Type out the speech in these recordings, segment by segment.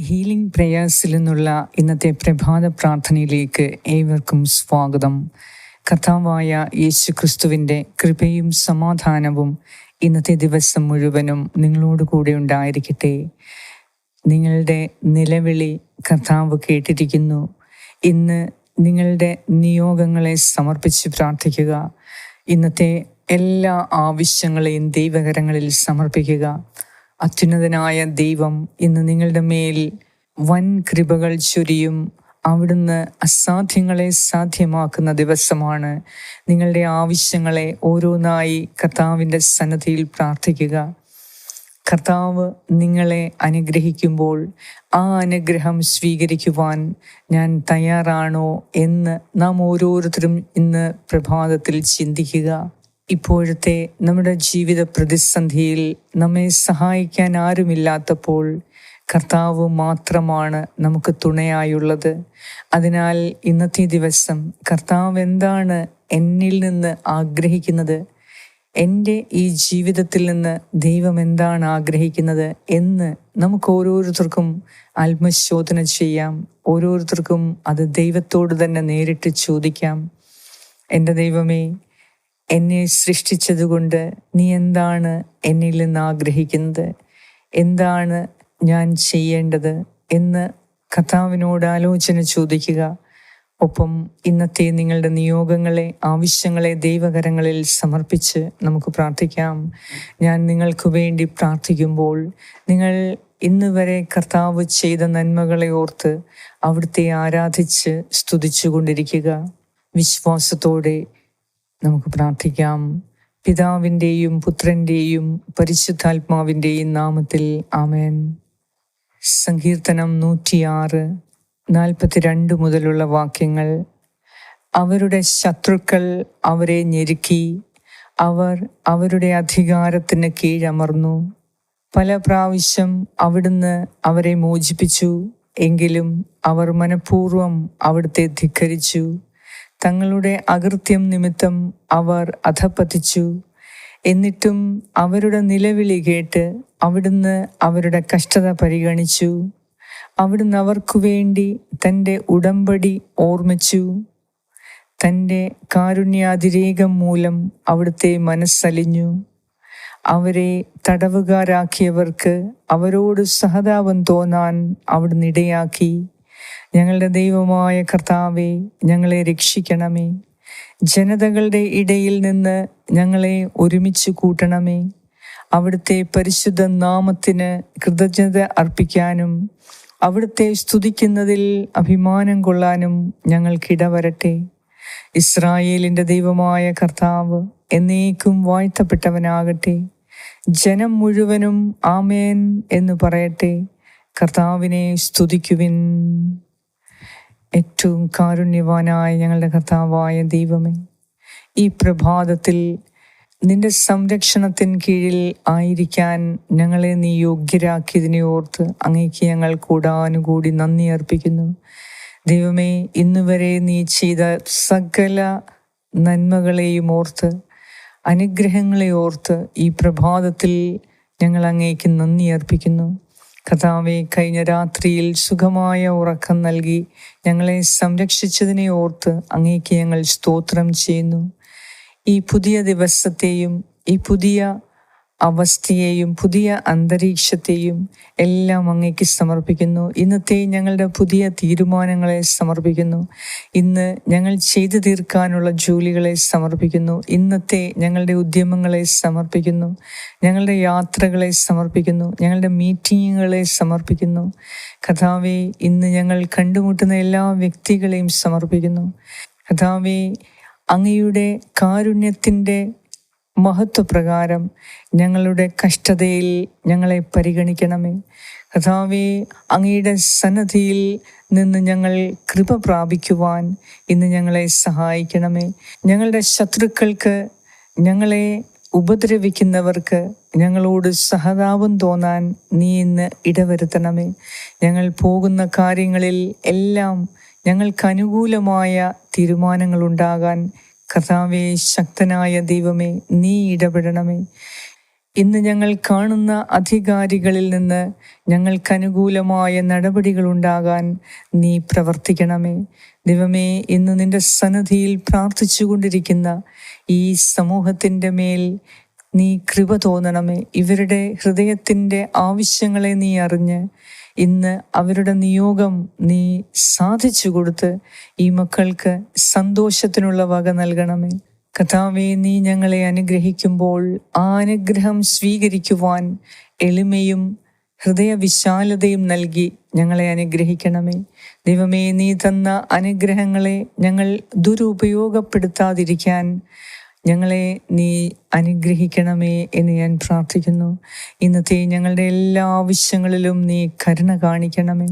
Healing പ്രേയേഴ്സിൽ നിന്നുള്ള ഇന്നത്തെ പ്രഭാത പ്രാർത്ഥനയിലേക്ക് ഏവർക്കും സ്വാഗതം. കഥാവായ യേശു ക്രിസ്തുവിന്റെ കൃപയും സമാധാനവും ഇന്നത്തെ ദിവസം മുഴുവനും നിങ്ങളോട് കൂടെ ഉണ്ടായിരിക്കട്ടെ. നിങ്ങളുടെ നിലവിളി കഥാവ് കേട്ടിരിക്കുന്നു. ഇന്ന് നിങ്ങളുടെ നിയോഗങ്ങളെ സമർപ്പിച്ച് പ്രാർത്ഥിക്കുക. ഇന്നത്തെ എല്ലാ ആവശ്യങ്ങളെയും ദൈവകരങ്ങളിൽ സമർപ്പിക്കുക. അത്യുന്നതനായ ദൈവം ഇന്ന് നിങ്ങളുടെ മേൽ വൻ കൃപകൾ ചൊരിയും. അവിടുന്ന് അസാധ്യങ്ങളെ സാധ്യമാക്കുന്ന ദിവസമാണ്. നിങ്ങളുടെ ആവശ്യങ്ങളെ ഓരോന്നായി കർത്താവിന്റെ സന്നദ്ധിയിൽ പ്രാർത്ഥിക്കുക. കർത്താവ് നിങ്ങളെ അനുഗ്രഹിക്കുമ്പോൾ ആ അനുഗ്രഹം സ്വീകരിക്കുവാൻ ഞാൻ തയ്യാറാണോ എന്ന് നാം ഓരോരുത്തരും ഇന്ന് പ്രഭാതത്തിൽ ചിന്തിക്കുക. ഇപ്പോഴത്തെ നമ്മുടെ ജീവിത പ്രതിസന്ധിയിൽ നമ്മെ സഹായിക്കാൻ ആരുമില്ലാത്തപ്പോൾ കർത്താവ് മാത്രമാണ് നമുക്ക് തുണയായുള്ളത്. അതിനാൽ ഇന്നത്തെ ദിവസം കർത്താവ് എന്താണ് എന്നിൽ നിന്ന് ആഗ്രഹിക്കുന്നത്? എന്റെ ഈ ജീവിതത്തിൽ നിന്ന് ദൈവം എന്താണ് ആഗ്രഹിക്കുന്നത് എന്ന് നമുക്ക് ഓരോരുത്തർക്കും ആത്മശോധന ചെയ്യാം. ഓരോരുത്തർക്കും അത് ദൈവത്തോട് തന്നെ നേരിട്ട് ചോദിക്കാം. എന്റെ ദൈവമേ എന്നെ സൃഷ്ടിച്ചതുകൊണ്ട് നീ എന്താണ് എന്നിൽ നിന്ന് ആഗ്രഹിക്കുന്നത്? എന്താണ് ഞാൻ ചെയ്യേണ്ടത് എന്ന് കർത്താവിനോട് ആലോചന ചോദിക്കുക. ഒപ്പം ഇന്നത്തെ നിങ്ങളുടെ നിയോഗങ്ങളെ ആവശ്യങ്ങളെ ദൈവകരങ്ങളിൽ സമർപ്പിച്ച് നമുക്ക് പ്രാർത്ഥിക്കാം. ഞാൻ നിങ്ങൾക്ക് വേണ്ടി പ്രാർത്ഥിക്കുമ്പോൾ നിങ്ങൾ ഇന്ന് വരെ കർത്താവ് ചെയ്ത നന്മകളെ ഓർത്ത് അവിടുത്തെ ആരാധിച്ച് സ്തുതിച്ചുകൊണ്ടിരിക്കുക. വിശ്വാസത്തോടെ നമുക്ക് പ്രാർത്ഥിക്കാം. പിതാവിന്റെയും പുത്രന്റെയും പരിശുദ്ധാത്മാവിന്റെയും നാമത്തിൽ ആമേൻ. സങ്കീർത്തനം നൂറ്റിയാറ് നാൽപ്പത്തിരണ്ട് മുതലുള്ള വാക്യങ്ങൾ. അവരുടെ ശത്രുക്കൾ അവരെ ഞെരുക്കി. അവർ അവരുടെ അധികാരത്തിന് കീഴമർന്നു. പല പ്രാവശ്യം അവിടുന്ന് അവരെ മോചിപ്പിച്ചു. എങ്കിലും അവർ മനഃപൂർവം അവിടുത്തെ ധിക്കരിച്ചു. തങ്ങളുടെ അകൃത്യം നിമിത്തം അവർ അധപ്പതിച്ചു എന്നിട്ടും അവരുടെ നിലവിളി കേട്ട് അവിടുന്ന് അവരുടെ കഷ്ടത പരിഗണിച്ചു. അവിടുന്ന് അവർക്കു വേണ്ടി തന്റെ ഉടമ്പടി ഓർമ്മിച്ചു. തന്റെ കാരുണ്യാതിരേകം മൂലം അവിടുത്തെ മനസ്സലിഞ്ഞു. അവരെ തടവുകാരാക്കിയവർക്ക് അവരോട് സഹതാപം തോന്നാൻ അവിടുന്ന് ഇടയാക്കി. ഞങ്ങളുടെ ദൈവമായ കർത്താവെ ഞങ്ങളെ രക്ഷിക്കണമേ. ജനതകളുടെ ഇടയിൽ നിന്ന് ഞങ്ങളെ ഒരുമിച്ച് കൂട്ടണമേ. അവിടുത്തെ പരിശുദ്ധ നാമത്തിന് കൃതജ്ഞത അർപ്പിക്കാനും അവിടുത്തെ സ്തുതിക്കുന്നതിൽ അഭിമാനം കൊള്ളാനും ഞങ്ങൾക്കിടവരട്ടെ ഇസ്രായേലിന്റെ ദൈവമായ കർത്താവ് എന്നേക്കും വാഴ്ത്തപ്പെട്ടവനാകട്ടെ. ജനം മുഴുവനും ആമേൻ എന്ന് പറയട്ടെ. കർത്താവിനെ സ്തുതിക്കുവിൻ. ഏറ്റവും കാരുണ്യവാനായ ഞങ്ങളുടെ കർത്താവായ ദൈവമേ ഈ പ്രഭാതത്തിൽ നിന്റെ സംരക്ഷണത്തിൻ കീഴിൽ ആയിരിക്കാൻ ഞങ്ങളെ നീ യോഗ്യരാക്കിയതിനെ ഓർത്ത് അങ്ങേക്ക് ഞങ്ങൾ കൂടാനുകൂടി നന്ദി അർപ്പിക്കുന്നു. ദൈവമേ ഇന്നുവരെ നീ ചെയ്ത സകല നന്മകളെയും ഓർത്ത് അനുഗ്രഹങ്ങളെ ഓർത്ത് ഈ പ്രഭാതത്തിൽ ഞങ്ങൾ അങ്ങേക്ക് നന്ദി അർപ്പിക്കുന്നു. കഥാവെ കഴിഞ്ഞ രാത്രിയിൽ സുഖമായ ഉറക്കം നൽകി ഞങ്ങളെ സംരക്ഷിച്ചതിനെ ഓർത്ത് അങ്ങേക്ക് ഞങ്ങൾ സ്തോത്രം ചെയ്യുന്നു. ഈ പുതിയ ദിവസത്തെയും ഈ പുതിയ അവസ്ഥയെയും പുതിയ അന്തരീക്ഷത്തെയും എല്ലാം അങ്ങേക്ക് സമർപ്പിക്കുന്നു. ഇന്നത്തെ ഞങ്ങളുടെ പുതിയ തീരുമാനങ്ങളെ സമർപ്പിക്കുന്നു. ഇന്ന് ഞങ്ങൾ ചെയ്തു തീർക്കാനുള്ള ജോലികളെ സമർപ്പിക്കുന്നു. ഇന്നത്തെ ഞങ്ങളുടെ ഉദ്യമങ്ങളെ സമർപ്പിക്കുന്നു. ഞങ്ങളുടെ യാത്രകളെ സമർപ്പിക്കുന്നു. ഞങ്ങളുടെ മീറ്റിങ്ങുകളെ സമർപ്പിക്കുന്നു. കഥാവെ ഇന്ന് ഞങ്ങൾ കണ്ടുമുട്ടുന്ന എല്ലാ വ്യക്തികളെയും സമർപ്പിക്കുന്നു. കഥാവെ അങ്ങയുടെ കാരുണ്യത്തിന്റെ മഹത്വപ്രകാരം ഞങ്ങളുടെ കഷ്ടതയിൽ ഞങ്ങളെ പരിഗണിക്കണമേ. കഥാവെ അങ്ങയുടെ സന്നദ്ധിയിൽ നിന്ന് ഞങ്ങൾ കൃപ പ്രാപിക്കുവാൻ ഇന്ന് ഞങ്ങളെ സഹായിക്കണമേ. ഞങ്ങളുടെ ശത്രുക്കൾക്ക് ഞങ്ങളെ ഉപദ്രവിക്കുന്നവർക്ക് ഞങ്ങളോട് സഹതാപം തോന്നാൻ നീ ഇന്ന് ഇടവരുത്തണമേ. ഞങ്ങൾ പോകുന്ന കാര്യങ്ങളിൽ എല്ലാം ഞങ്ങൾക്ക് അനുകൂലമായ തീരുമാനങ്ങൾ ഉണ്ടാകാൻ കർത്താവെ ശക്തനായ ദൈവമേ നീ ഇടപെടണമേ. ഇന്ന് ഞങ്ങൾ കാണുന്ന അധികാരികളിൽ നിന്ന് ഞങ്ങൾക്ക് അനുകൂലമായ നടപടികൾ ഉണ്ടാകാൻ നീ പ്രവർത്തിക്കണമേ. ദൈവമേ ഇന്ന് നിന്റെ സന്നദ്ധിയിൽ പ്രാർത്ഥിച്ചുകൊണ്ടിരിക്കുന്ന ഈ സമൂഹത്തിന്റെ മേൽ നീ കൃപ തോന്നണമേ. ഇവരുടെ ഹൃദയത്തിന്റെ ആവശ്യങ്ങളെ നീ അറിഞ്ഞ് ഇന്ന് അവരുടെ നിയോഗം നീ സാധിച്ചു കൊടുത്ത് ഈ മക്കൾക്ക് സന്തോഷത്തിനുള്ള വക നൽകണമേ. കഥാവെ നീ ഞങ്ങളെ അനുഗ്രഹിക്കുമ്പോൾ ആ അനുഗ്രഹം സ്വീകരിക്കുവാൻ എളിമയും ഹൃദയവിശാലതയും നൽകി ഞങ്ങളെ അനുഗ്രഹിക്കണമേ. ദൈവമേ നീ തന്ന അനുഗ്രഹങ്ങളെ ഞങ്ങൾ ദുരുപയോഗപ്പെടുത്താതിരിക്കാൻ ഞങ്ങളെ നീ അനുഗ്രഹിക്കണമേ എന്ന് ഞാൻ പ്രാർത്ഥിക്കുന്നു. ഇന്നത്തെ ഞങ്ങളുടെ എല്ലാ ആവശ്യങ്ങളിലും നീ കരുണ കാണിക്കണമേ.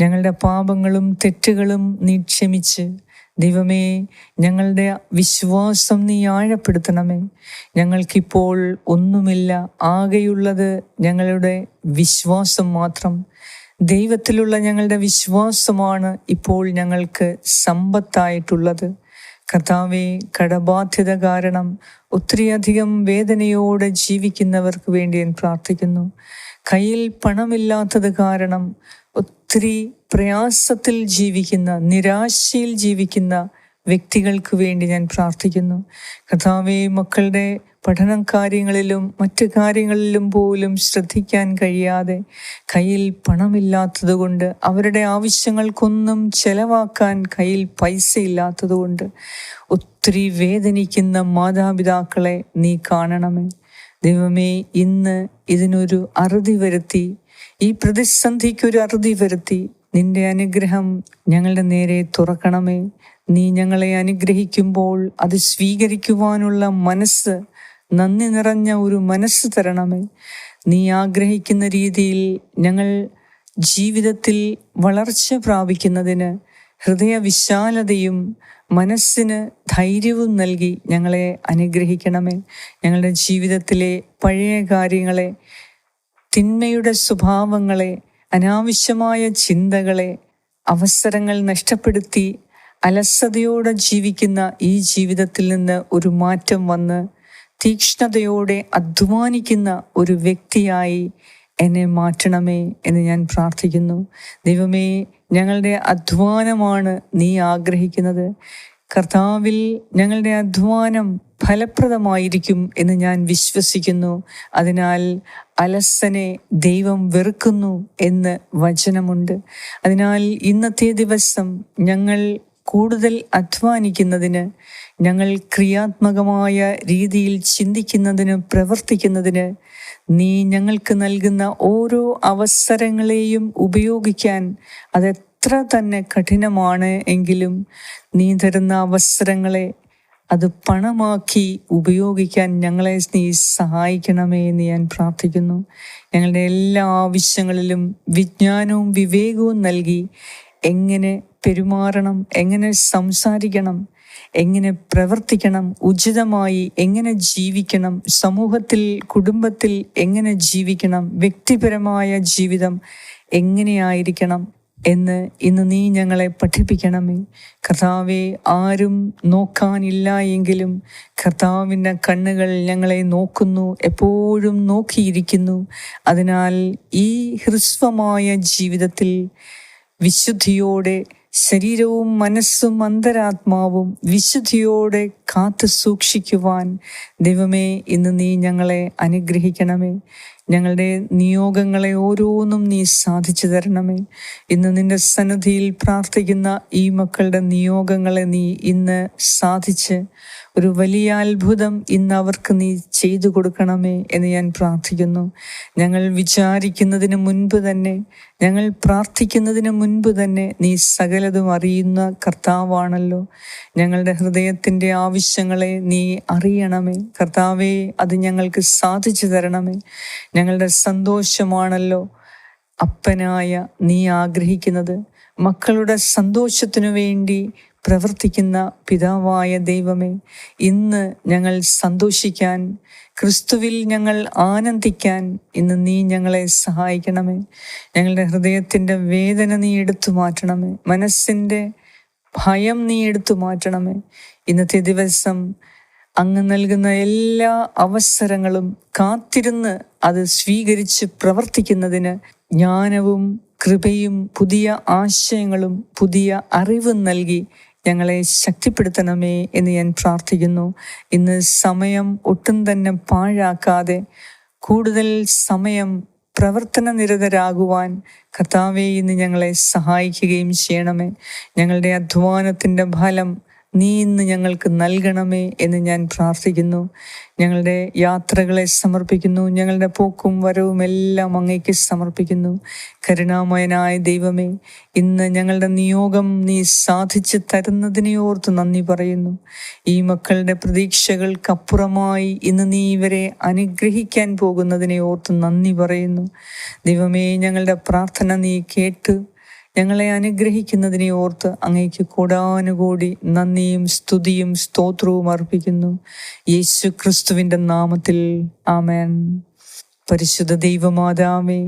ഞങ്ങളുടെ പാപങ്ങളും തെറ്റുകളും നീ ക്ഷമിച്ച്. ദൈവമേ ഞങ്ങളുടെ വിശ്വാസം നീ ആഴപ്പെടുത്തണമേ. ഞങ്ങൾക്കിപ്പോൾ ഒന്നുമില്ല ആകെയുള്ളത് ഞങ്ങളുടെ വിശ്വാസം മാത്രം. ദൈവത്തിലുള്ള ഞങ്ങളുടെ വിശ്വാസമാണ് ഇപ്പോൾ ഞങ്ങൾക്ക് സമ്പത്തായിട്ടുള്ളത്. കർത്താവെ കടബാധ്യത കാരണം ഒത്തിരിയധികം വേദനയോടെ ജീവിക്കുന്നവർക്ക് വേണ്ടി ഞാൻ പ്രാർത്ഥിക്കുന്നു. കയ്യിൽ പണമില്ലാത്തത് കാരണം ഒത്തിരി പ്രയാസത്തിൽ ജീവിക്കുന്ന നിരാശയിൽ ജീവിക്കുന്ന വ്യക്തികൾക്ക് വേണ്ടി ഞാൻ പ്രാർത്ഥിക്കുന്നു. കർത്താവെ മക്കളുടെ പഠനം കാര്യങ്ങളിലും മറ്റു കാര്യങ്ങളിലും പോലും ശ്രദ്ധിക്കാൻ കഴിയാതെ കയ്യിൽ പണമില്ലാത്തതുകൊണ്ട് അവരുടെ ആവശ്യങ്ങൾക്കൊന്നും ചെലവാക്കാൻ കയ്യിൽ പൈസ ഇല്ലാത്തതുകൊണ്ട് ഒത്തിരി വേദനിക്കുന്ന മാതാപിതാക്കളെ നീ കാണണമേ. ദൈവമേ ഇന്ന് ഇതിനൊരു അറുതി വരുത്തി ഈ പ്രതിസന്ധിക്കൊരു അറുതി വരുത്തി. നിന്റെ അനുഗ്രഹം ഞങ്ങളുടെ നേരെ തുറക്കണമേ. നീ ഞങ്ങളെ അനുഗ്രഹിക്കുമ്പോൾ അത് സ്വീകരിക്കുവാനുള്ള മനസ്സ് നന്ദി നിറഞ്ഞ ഒരു മനസ്സ് തരണമേ. നീ ആഗ്രഹിക്കുന്ന രീതിയിൽ ഞങ്ങൾ ജീവിതത്തിൽ വളർച്ച പ്രാപിക്കുന്നതിന് ഹൃദയവിശാലതയും മനസ്സിന് ധൈര്യവും നൽകി ഞങ്ങളെ അനുഗ്രഹിക്കണമേ. ഞങ്ങളുടെ ജീവിതത്തിലെ പഴയ കാര്യങ്ങളെ തിന്മയുടെ സ്വഭാവങ്ങളെ അനാവശ്യമായ ചിന്തകളെ അവസരങ്ങൾ നഷ്ടപ്പെടുത്തി അലസതയോടെ ജീവിക്കുന്ന ഈ ജീവിതത്തിൽ നിന്ന് ഒരു മാറ്റം വന്ന് തീക്ഷ്ണതയോടെ അധ്വാനിക്കുന്ന ഒരു വ്യക്തിയായി എന്നെ മാറ്റണമേ എന്ന് ഞാൻ പ്രാർത്ഥിക്കുന്നു. ദൈവമേ ഞങ്ങളുടെ അധ്വാനമാണ് നീ ആഗ്രഹിക്കുന്നത്. കർത്താവിൽ ഞങ്ങളുടെ അധ്വാനം ഫലപ്രദമായിരിക്കും എന്ന് ഞാൻ വിശ്വസിക്കുന്നു. അതിനാൽ അലസനെ ദൈവം വെറുക്കുന്നു എന്ന് വചനമുണ്ട്. അതിനാൽ ഇന്നത്തെ ദിവസം ഞങ്ങൾ കൂടുതൽ അധ്വാനിക്കുന്നതിന് ഞങ്ങൾ ക്രിയാത്മകമായ രീതിയിൽ ചിന്തിക്കുന്നതിന് പ്രവർത്തിക്കുന്നതിന് നീ ഞങ്ങൾക്ക് നൽകുന്ന ഓരോ അവസരങ്ങളെയും ഉപയോഗിക്കാൻ അതെത്ര തന്നെ കഠിനമാണ് എങ്കിലും നീ തരുന്ന അവസരങ്ങളെ അത് പണമാക്കി ഉപയോഗിക്കാൻ ഞങ്ങളെ നീ സഹായിക്കണമേ എന്ന് ഞാൻ പ്രാർത്ഥിക്കുന്നു. ഞങ്ങളുടെ എല്ലാ ആവശ്യങ്ങളിലും വിജ്ഞാനവും വിവേകവും നൽകി എങ്ങനെ പെരുമാറണം എങ്ങനെ സംസാരിക്കണം എങ്ങനെ പ്രവർത്തിക്കണം ഉചിതമായി എങ്ങനെ ജീവിക്കണം സമൂഹത്തിൽ കുടുംബത്തിൽ എങ്ങനെ ജീവിക്കണം വ്യക്തിപരമായ ജീവിതം എങ്ങനെയായിരിക്കണം എന്ന് ഇന്ന് നീ ഞങ്ങളെ പഠിപ്പിക്കണമേ. കർത്താവെ ആരും നോക്കാനില്ല എങ്കിലും കർത്താവിന്റെ കണ്ണുകൾ ഞങ്ങളെ നോക്കുന്നു എപ്പോഴും നോക്കിയിരിക്കുന്നു. അതിനാൽ ഈ ഹ്രസ്വമായ ജീവിതത്തിൽ വിശുദ്ധിയോടെ ശരീരവും മനസ്സും അന്തരാത്മാവും വിശുദ്ധിയോടെ കാത്തു സൂക്ഷിക്കുവാൻ ദൈവമേ ഇന്ന് നീ ഞങ്ങളെ അനുഗ്രഹിക്കണമേ. ഞങ്ങളുടെ നിയോഗങ്ങളെ ഓരോന്നും നീ സാധിച്ചു തരണമേ. ഇന്ന് നിന്റെ സന്നിധിയിൽ പ്രാർത്ഥിക്കുന്ന ഈ മക്കളുടെ നിയോഗങ്ങളെ നീ ഇന്ന് സാധിച്ച് ഒരു വലിയ അത്ഭുതം ഇന്ന് അവർക്ക് നീ ചെയ്തു കൊടുക്കണമേ എന്ന് ഞാൻ പ്രാർത്ഥിക്കുന്നു. ഞങ്ങൾ വിചാരിക്കുന്നതിന് മുൻപ് തന്നെ ഞങ്ങൾ പ്രാർത്ഥിക്കുന്നതിന് മുൻപ് തന്നെ നീ സകലതും അറിയുന്ന കർത്താവാണല്ലോ. ഞങ്ങളുടെ ഹൃദയത്തിന്റെ ആവശ്യങ്ങളെ നീ അറിയണമേ. കർത്താവേ അത് ഞങ്ങൾക്ക് സാധിച്ചു തരണമേ. ഞങ്ങളുടെ സന്തോഷമാണല്ലോ അപ്പനായ നീ ആഗ്രഹിക്കുന്നത്. മക്കളുടെ സന്തോഷത്തിനു വേണ്ടി പ്രവർത്തിക്കുന്ന പിതാവായ ദൈവമേ ഇന്ന് ഞങ്ങൾ സന്തോഷിക്കാൻ ക്രിസ്തുവിൽ ഞങ്ങൾ ആനന്ദിക്കാൻ ഇന്ന് നീ ഞങ്ങളെ സഹായിക്കണമേ. ഞങ്ങളുടെ ഹൃദയത്തിന്റെ വേദന നീ എടുത്തു മാറ്റണമേ. മനസ്സിന്റെ ഭയം നീ എടുത്തു മാറ്റണമേ. ഇന്നത്തെ ദിവസം അങ്ങ് നൽകുന്ന എല്ലാ അവസരങ്ങളും കാത്തിരുന്ന് അത് സ്വീകരിച്ച് പ്രവർത്തിക്കുന്നതിന് ജ്ഞാനവും കൃപയും പുതിയ ആശയങ്ങളും പുതിയ അറിവും നൽകി ഞങ്ങളെ ശക്തിപ്പെടുത്തണമേ എന്ന് ഞാൻ പ്രാർത്ഥിക്കുന്നു. ഇന്ന് സമയം ഒട്ടും തന്നെ പാഴാക്കാതെ കൂടുതൽ സമയം പ്രവർത്തന നിരതരാകുവാൻ കർത്താവെ ഇന്ന് ഞങ്ങളെ സഹായിക്കുകയും ചെയ്യണമേ. ഞങ്ങളുടെ അധ്വാനത്തിന്റെ ഫലം നീ ഇന്ന് ഞങ്ങൾക്ക് നൽകണമേ എന്ന് ഞാൻ പ്രാർത്ഥിക്കുന്നു. ഞങ്ങളുടെ യാത്രകളെ സമർപ്പിക്കുന്നു. ഞങ്ങളുടെ പോക്കും വരവും എല്ലാം അങ്ങേക്ക് സമർപ്പിക്കുന്നു. കരുണാമയനായ ദൈവമേ ഇന്ന് ഞങ്ങളുടെ നിയോഗം നീ സാധിച്ചു തരുന്നതിനെ ഓർത്ത് നന്ദി പറയുന്നു. ഈ മക്കളുടെ പ്രതീക്ഷകൾക്കപ്പുറമായി ഇന്ന് നീ ഇവരെ അനുഗ്രഹിക്കാൻ പോകുന്നതിനെ ഓർത്ത് നന്ദി പറയുന്നു. ദൈവമേ ഞങ്ങളുടെ പ്രാർത്ഥന നീ കേട്ട് ഞങ്ങളെ അനുഗ്രഹിക്കുന്നതിനെ ഓർത്ത് അങ്ങേക്ക് കൂടാനുകൂടി നന്ദിയും സ്തുതിയും സ്തോത്രവും അർപ്പിക്കുന്നു. യേശു ക്രിസ്തുവിന്റെ നാമത്തിൽ ആമേൻ. പരിശുദ്ധ ദൈവമാതാവേ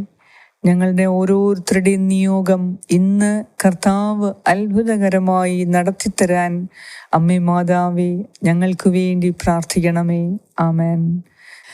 ഞങ്ങളുടെ ഓരോരുത്തരുടെയും നിയോഗം ഇന്ന് കർത്താവ് അത്ഭുതകരമായി നടത്തിത്തരാൻ അമ്മേ മാതാവേ ഞങ്ങൾക്ക് വേണ്ടി പ്രാർത്ഥിക്കണമേ. ആമേൻ.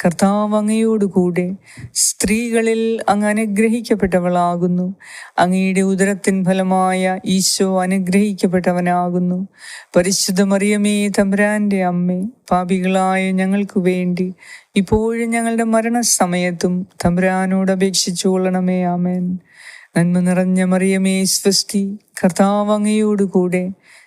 കർത്താവ് അങ്ങയോടുകൂടെ സ്ത്രീകളിൽ അങ്ങ് അനുഗ്രഹിക്കപ്പെട്ടവളാകുന്നു. അങ്ങയുടെ ഉദരത്തിൻ ഫലമായ ഈശോ അനുഗ്രഹിക്കപ്പെട്ടവനാകുന്നു. പരിശുദ്ധ മറിയമേ തമ്പരാന്റെ അമ്മേ പാപികളായ ഞങ്ങൾക്ക് വേണ്ടി ഇപ്പോഴും ഞങ്ങളുടെ മരണസമയത്തും തമ്പരാനോട് അപേക്ഷിച്ചു കൊള്ളണമേ ആമേൻ. നന്മ നിറഞ്ഞ മറിയമേ സ്വസ്തി കർത്താവ് അങ്ങയോടുകൂടെ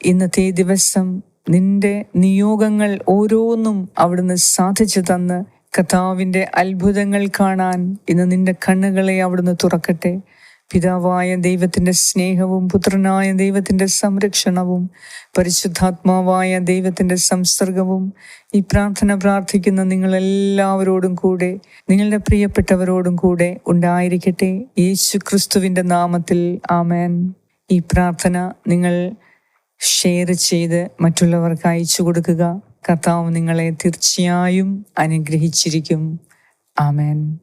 ഇന്നത്തെ ദിവസം നിന്റെ നിയോഗങ്ങൾ ഓരോന്നും അവിടുന്ന് സാധിച്ചു തന്ന് കഥാവിന്റെ അത്ഭുതങ്ങൾ കാണാൻ ഇന്ന് നിന്റെ കണ്ണുകളെ അവിടുന്ന് തുറക്കട്ടെ. പിതാവായ ദൈവത്തിന്റെ സ്നേഹവും പുത്രനായ ദൈവത്തിന്റെ സംരക്ഷണവും പരിശുദ്ധാത്മാവായ ദൈവത്തിന്റെ സംസർഗവും ഈ പ്രാർത്ഥന പ്രാർത്ഥിക്കുന്ന നിങ്ങളെല്ലാവരോടും കൂടെ നിങ്ങളുടെ പ്രിയപ്പെട്ടവരോടും കൂടെ ഉണ്ടായിരിക്കട്ടെ. യേശു ക്രിസ്തുവിന്റെ നാമത്തിൽ ആമേൻ. ഈ പ്രാർത്ഥന നിങ്ങൾ ഷെയർ ചെയ്ത് മറ്റുള്ളവർക്ക് അയച്ചു കൊടുക്കുക. കർത്താവ് നിങ്ങളെ തീർച്ചയായും അനുഗ്രഹിച്ചിരിക്കും. ആമേൻ.